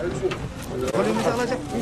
알수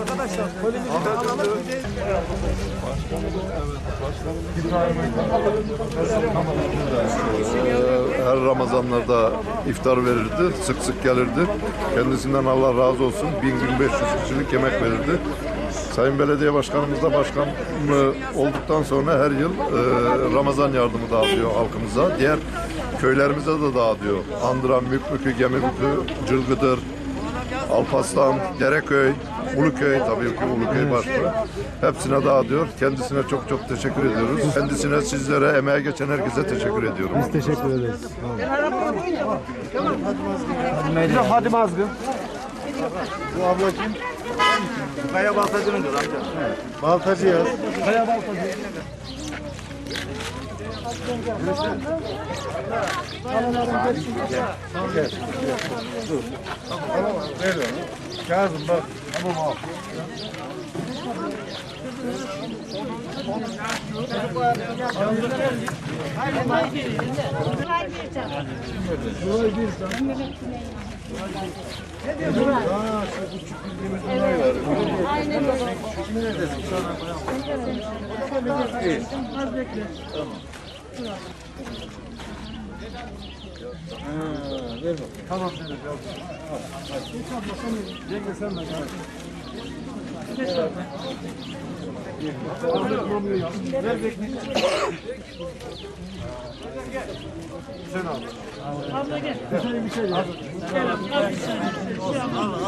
Arkadaşlar, kolimizi alalım. her Ramazanlarda iftar verirdi, sık sık gelirdi. Kendisinden Allah razı olsun. 1000-1500 kişilik yemek verirdi. Sayın Belediye Başkanımız da başkan olduktan sonra her yıl e, Ramazan yardımı dağıtıyor halkımıza. Diğer köylerimize de dağıtıyor. Andıran, Mükmükü, Gemikükü, Cılgıdır, Alpaslan, Dereköy, Uluköy tabii ki Uluköy başta. Hepsine dağıtıyor. Kendisine çok çok teşekkür ediyoruz. Kendisine, sizlere, emeğe geçen herkese teşekkür ediyorum. Teşekkür ederiz. Bir de Hadi Mazgın. Bu abla kim? Kaya Baltacı'nın kızı amca. Baltacı yaz. Kaya Baltacı. Ver onu. Kazım bak. Tamam al. Aynen baba. Al al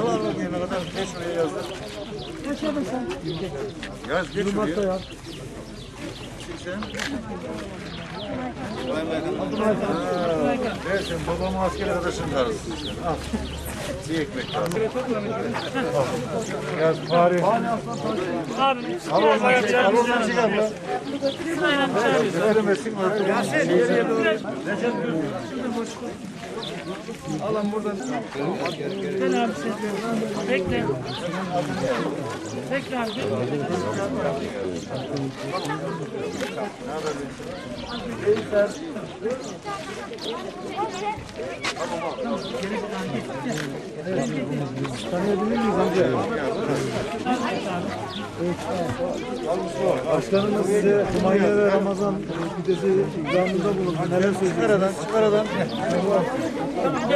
al ne kadar geç şuraya yazdır. Yaz geç şuraya. Versin babamın asker arkadaşın karısı. Al. Bir ekmek daha. Yaz Fahri. Al oradan şey, al oradan şey yap ya. Veremesin öyle. Yasin geriye Alın buradan. Gel abi sen. Bekle. Bekle abi. Başkanımız size Kumanya ve Ramazan pidesi ikramında bulundu. Neler söyleyeceksiniz? Çıkaradan, çıkaradan.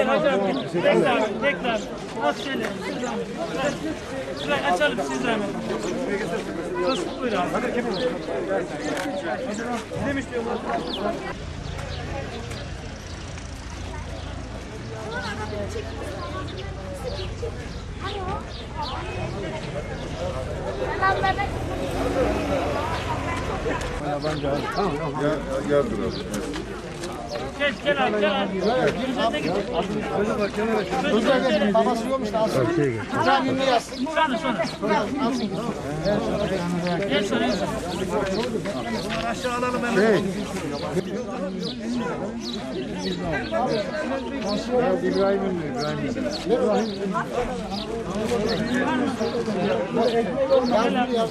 Bekle abi. Bekle abi. Az şöyle. Şurayı açalım siz zahmet. Sus buyur abi. Kim Demiş diyor. Gel, gel dur abi. Gel gel abi gel abi. Sen de git. Babası yokmuş da alsın. Can ünlü yazsın. Şunu şunu. Gel şöyle. Aşağı alalım hemen. İbrahim ünlü. İbrahim.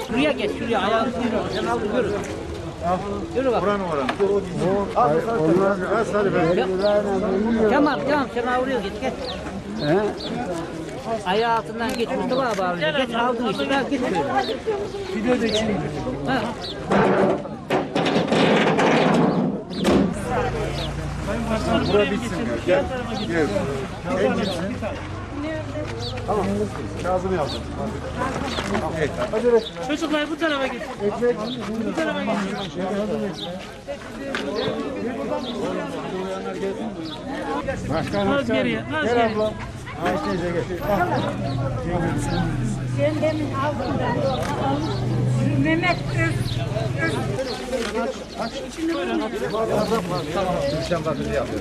Şuraya geç, şuraya ayağını sıyırıyor. Sen al yürü. Yürü bak. Buranın oranı. Onlar az hadi ben. Tamam, tamam. Sen al oraya git, geç. Ayağı altından geç, Mustafa abi abi. Geç, aldın işte. Ben git. Video da içine. Ha. Bura bitsin. Gel. Gel. Sen kimsin? Kazım yazdım. Çocuklar bu tarafa git. Bu tarafa git. Az geriye, az Gel geriye. ablam. Ayşe teyze gel. Sen demin aldın da. Mehmet Evet,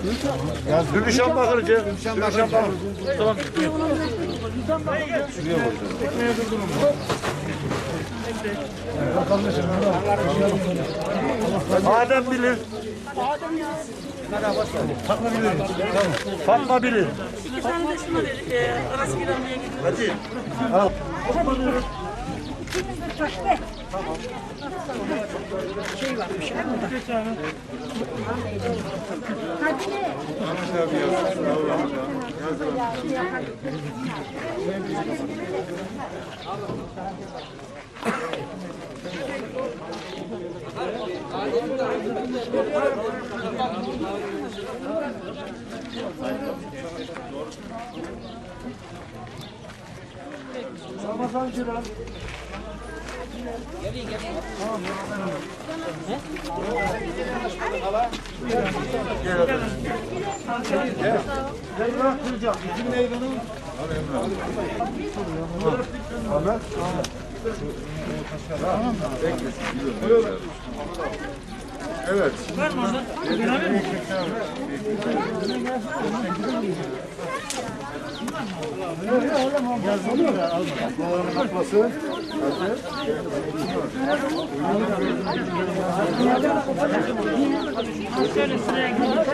üst, üst. Gülüşen Bakırcı. Gülüşen Bakırcı. Adem bilir. Fatma bilir. Fatma bilir. Bir tane de şunu ver. E, arası girenmeye gidiyor. Hadi. Geç abi. Ramazan Ciran. Emrah Kırca. İsim neydi onun? Ahmet. Evet. Var mı orada? Beraber mi? Babaların kapması. Şöyle sıraya gidiyor.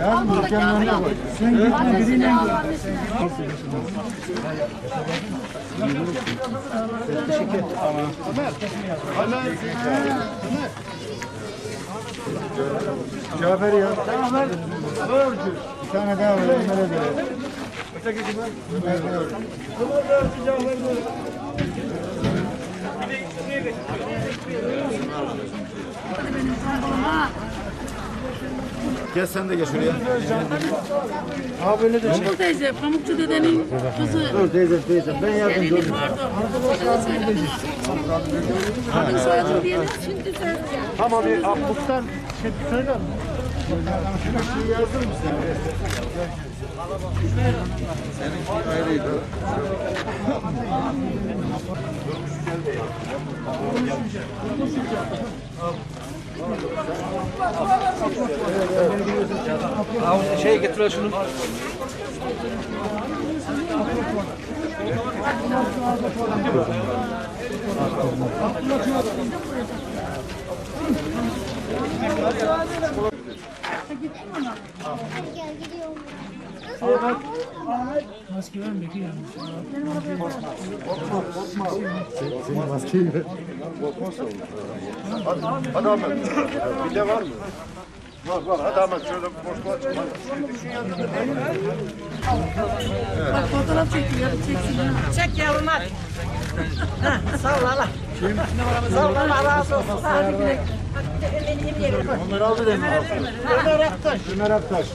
Yani mükemmeline bak. Sen gitme biriyle Cafer ya. Cafer. Bir tane daha var. Ömer'e de. Ömer de var. Gel sen de geç şuraya. Abi öyle de. Bu teyze, Pamukçu dedenin kızı. Dur teyze teyze. Ben yardımcı olayım. Adını soyadını diyelim, şimdi söyleyeceğim. Tamam bir muhtar şey söyler mi? Şey yazır mısın? Şey getir şunu. Gel gidiyorum. Maske var mı? Bekliyor musun? Senin maskeyi ver. Hadi, hadi Ahmet. Bir de var mı? Var var. Hadi Ahmet şöyle boşluğa çıkma. Fotoğraf çekiyor, çeksin. Çek yavrum hadi. Sağ ol Allah. Kim? Sağ ol Allah razı olsun. Hadi güle. Onları aldı demin. Ömer Aktaş. Ömer Aktaş.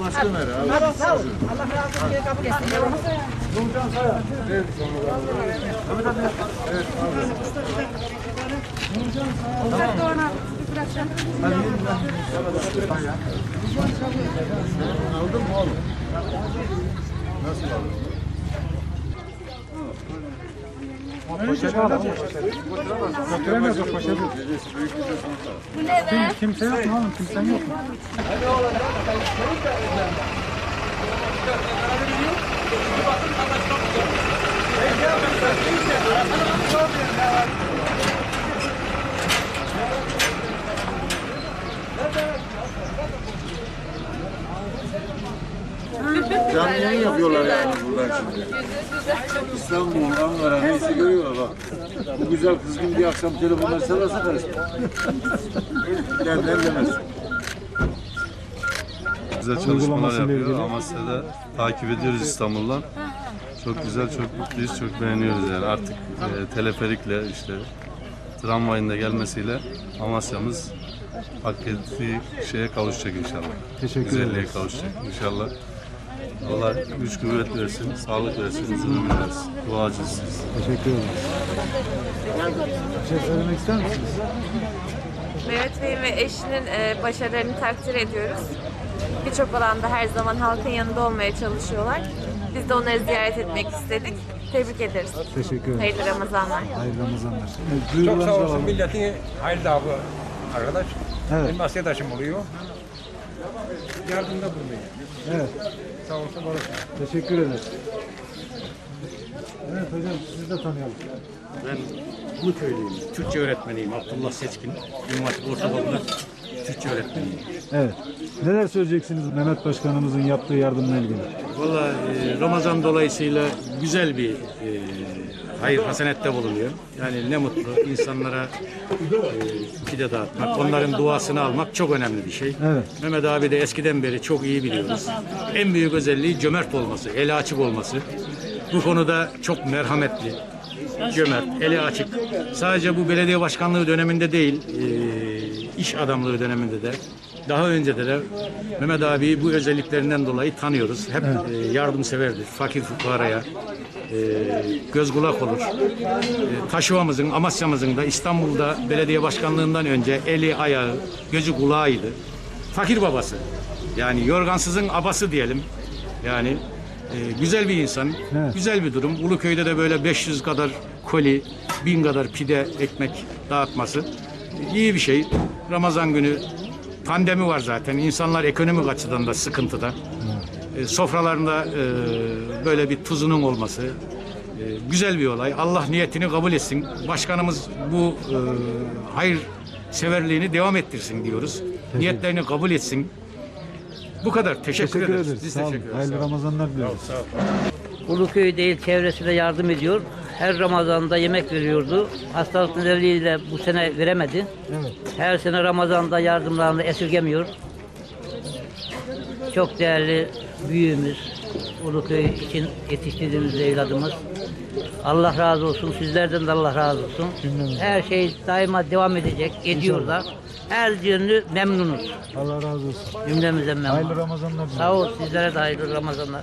O başka Ömer abi. Hadi sağ ol. Allah razı olsun. Kabul etsin yavrum. Nurcan Sayar. Evet sonra. Uzak doğana bırakacağım. Aldın mı oğlum? Nasıl aldın? Götüremez o poşeti. Bu ne be? Kimse yok mu oğlum? Kimsen yok mu? Canlı yayın yapıyorlar yani buradan şimdi. İstanbul, Ankara neyse görüyorlar bak. Bu güzel kızgın bir akşam telefonlar çalarsa karışma. Derler demez. Güzel çalışmalar yapıyor. Amasya'da takip ediyoruz İstanbul'dan. Çok güzel, çok mutluyuz, çok beğeniyoruz yani. Artık e, teleferikle işte tramvayın da gelmesiyle Amasya'mız hak ettiği şeye kavuşacak inşallah. Teşekkür Güzelliğe ederiz. kavuşacak inşallah. Allah güç kuvvet versin, sağlık versin, ömür versin. Duacısınız siz. Teşekkür ederim. Bir şey söylemek ister misiniz? Mehmet Bey ve eşinin e, başarılarını takdir ediyoruz. Birçok alanda her zaman halkın yanında olmaya çalışıyorlar. Biz de onları ziyaret etmek istedik. Tebrik ederiz. Teşekkür ederim. Hayırlı Ramazanlar. Hayırlı Ramazanlar. Evet, Çok sağ olsun milletin hayırlı avı arkadaş. Evet. Benim askerdaşım oluyor. Yardımda bulunuyor. Evet. Sağ olsun. Teşekkür ederiz. Evet hocam sizi de tanıyalım. Ben bu köylüyüm. Türkçe öğretmeniyim. Abdullah Seçkin. Hatip Ortaokulu'nda Türkçe öğretmeniyim. Evet. Neler söyleyeceksiniz Mehmet Başkanımızın yaptığı yardımla ilgili? Valla e, Ramazan dolayısıyla güzel bir hayır hasenette bulunuyor. Yani ne mutlu insanlara e, pide dağıtmak, onların duasını almak çok önemli bir şey. Evet. Mehmet abi de eskiden beri çok iyi biliyoruz. En büyük özelliği cömert olması, eli açık olması. Bu konuda çok merhametli, cömert, eli açık. Sadece bu belediye başkanlığı döneminde değil, e, iş adamlığı döneminde de, daha önce de de Mehmet abiyi bu özelliklerinden dolayı tanıyoruz. Hep e, yardımseverdir, fakir fukaraya, e, göz kulak olur. E, Taşova'mızın, Amasya'mızın da İstanbul'da belediye başkanlığından önce eli, ayağı, gözü kulağıydı. Fakir babası. Yani yorgansızın abası diyelim. Yani e, güzel bir insan, Evet. güzel bir durum. Uluköy'de de böyle 500 kadar koli, 1000 kadar pide, ekmek dağıtması e, iyi bir şey. Ramazan günü pandemi var zaten. İnsanlar ekonomik açıdan da sıkıntıda. E, sofralarında e, böyle bir tuzunun olması e, güzel bir olay. Allah niyetini kabul etsin. Başkanımız bu e, hayır severliğini devam ettirsin diyoruz. Niyetlerini kabul etsin. Bu kadar. Teşekkür, Teşekkür ederiz. ederiz. Biz Sağ olun. teşekkür ederiz. Hayırlı Ramazanlar diliyoruz. Uluköy değil çevresine yardım ediyor. Her Ramazan'da yemek veriyordu. Hastalık nedeniyle bu sene veremedi. Evet. Her sene Ramazan'da yardımlarını esirgemiyor. Çok değerli büyüğümüz, Uluköy için yetiştirdiğimiz evladımız. Allah razı olsun, sizlerden de Allah razı olsun. Her şey daima devam edecek, ediyor da. Her yönlü memnunuz. Allah razı olsun. Cümlemizden memnun. Hayırlı Ramazanlar. Sağ ol, sizlere de hayırlı Ramazanlar.